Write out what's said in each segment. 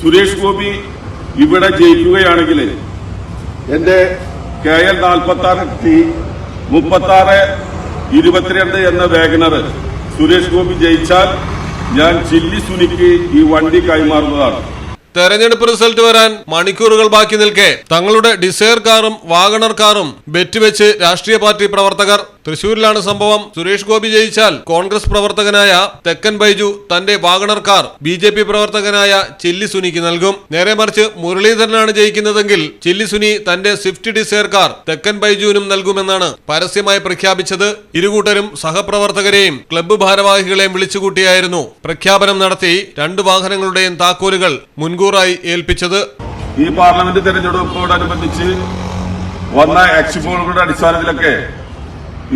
സുരേഷ് ഗോപി ഇവിടെ ജയിക്കുകയാണെങ്കിൽ എന്റെ K L നാൽപ്പത്തി ആറ് ടി മുപ്പത്തി ആറ് ഇരുപത്തിരണ്ട് എന്ന വേഗനർ സുരേഷ് ഗോപി ജയിച്ചാൽ ഞാൻ ചില്ലി സുനിക്ക് ഈ വണ്ടി കൈമാറുന്നതാണ്. തെരഞ്ഞെടുപ്പ് റിസൾട്ട് വരാൻ മണിക്കൂറുകൾ ബാക്കി നിൽക്കെ തങ്ങളുടെ ഡിസയർ കാറും വാഗണർ കാറും ബെറ്റ് വെച്ച് രാഷ്ട്രീയ പാർട്ടി പ്രവർത്തകർ തൃശൂരിലാണ് സംഭവം. സുരേഷ് ഗോപി ജയിച്ചാൽ കോൺഗ്രസ് പ്രവർത്തകനായ തെക്കൻ ബൈജു തന്റെ WagonR car B J P പ്രവർത്തകനായ ചില്ലി സുനിക്ക് നൽകും. നേരെ മറിച്ച് മുരളീധരനാണ് ജയിക്കുന്നതെങ്കിൽ ചില്ലി സുനി തന്റെ സ്വിഫ്റ്റ് ഡിസയർ കാർ തെക്കൻ ബൈജുവിനും നൽകുമെന്നാണ് പരസ്യമായി പ്രഖ്യാപിച്ചത്. ഇരുകൂട്ടരും സഹപ്രവർത്തകരെയും ക്ലബ്ബ് ഭാരവാഹികളെയും വിളിച്ചുകൂട്ടിയായിരുന്നു പ്രഖ്യാപനം നടത്തി രണ്ട് വാഹനങ്ങളുടെയും താക്കോലുകൾ മുൻകൂറായി ഏൽപ്പിച്ചത്. ഈ പാർലമെന്റ് തെരഞ്ഞെടുപ്പോടനുബന്ധിച്ച് വന്ന എക്സിപ്പോളുകളുടെ അടിസ്ഥാനത്തിലൊക്കെ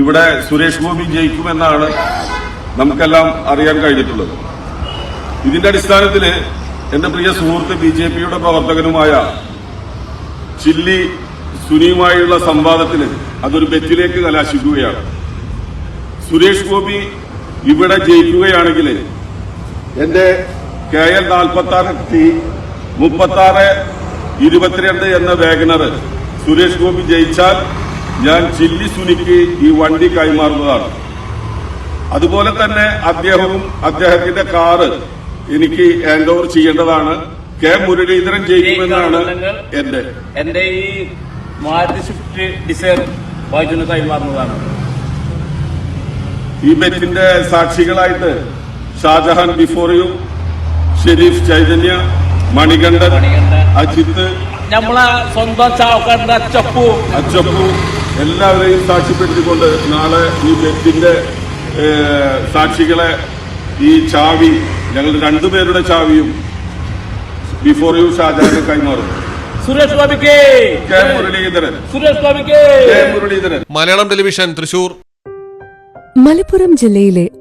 ഇവിടെ സുരേഷ് ഗോപി ജയിക്കുമെന്നാണ് നമുക്കെല്ലാം അറിയാൻ കഴിഞ്ഞിട്ടുള്ളത്. ഇതിന്റെ അടിസ്ഥാനത്തിൽ എന്റെ പ്രിയ സുഹൃത്ത് ബി ജെ പിയുടെ പ്രവർത്തകനുമായ ചില്ലി സുനിയുമായുള്ള സംവാദത്തിന് അതൊരു ബെറ്റിലേക്ക് കലാശിക്കുകയാണ്. സുരേഷ് ഗോപി ഇവിടെ ജയിക്കുകയാണെങ്കിൽ എന്റെ കെ എൽ നാൽപ്പത്തി ആറ് ടി മുപ്പത്തി ആറ് ഇരുപത്തിരണ്ട് എന്ന വേഗനർ സുരേഷ് ഗോപി ജയിച്ചാൽ ഞാൻ ചില്ലി സുനിക്ക് ഈ വണ്ടി കൈമാറുന്നതാണ്. അതുപോലെ തന്നെ അദ്ദേഹവും അദ്ദേഹത്തിന്റെ കാറ് എനിക്ക് ഹാൻഡ് ഓവർ ചെയ്യേണ്ടതാണ്. കെ മുരളീധരൻ ചെയ്യുമെന്നാണ് എന്റെ എന്റെ ഈ മാരുതി സ്വിഫ്റ്റ് ഡിസൈർ വൈദ്യുതി കൈമാറുന്നതാണ്. ഈ ബെറ്റിന്റെ സാക്ഷികളായിട്ട് ഷാജഹാൻ ബിഫോർ യു ഷെരീഫ് ചൈതന്യ മണികണ്ഠൻ മണികണ്ഠൻ. അജിത്ത് നമ്മളെ സ്വന്തം ചാവക്കാടിന്റെ അച്ചപ്പു. അച്ചപ്പു എല്ലാവരെയും സാക്ഷ്യപ്പെടുത്തിക്കൊണ്ട് നാളെ ഈ ബെറ്റിന്റെ സാക്ഷികളെ ഈ ചാവി ഞങ്ങൾ രണ്ടുപേരുടെ ചാവിയും ബിഫോർ യു ഷാജാന് കൈമാറും സുരേഷ് മുരളീധരൻ. സുരേഷ് മുരളീധരൻ. മലയാളം ടെലിവിഷൻ തൃശൂർ. മലപ്പുറം ജില്ലയിലെ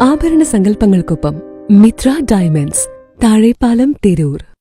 ആഭരണ സങ്കല്പങ്ങൾക്കൊപ്പം മിത്ര ഡയമണ്ട്സ് താഴെപ്പാലം തിരൂർ.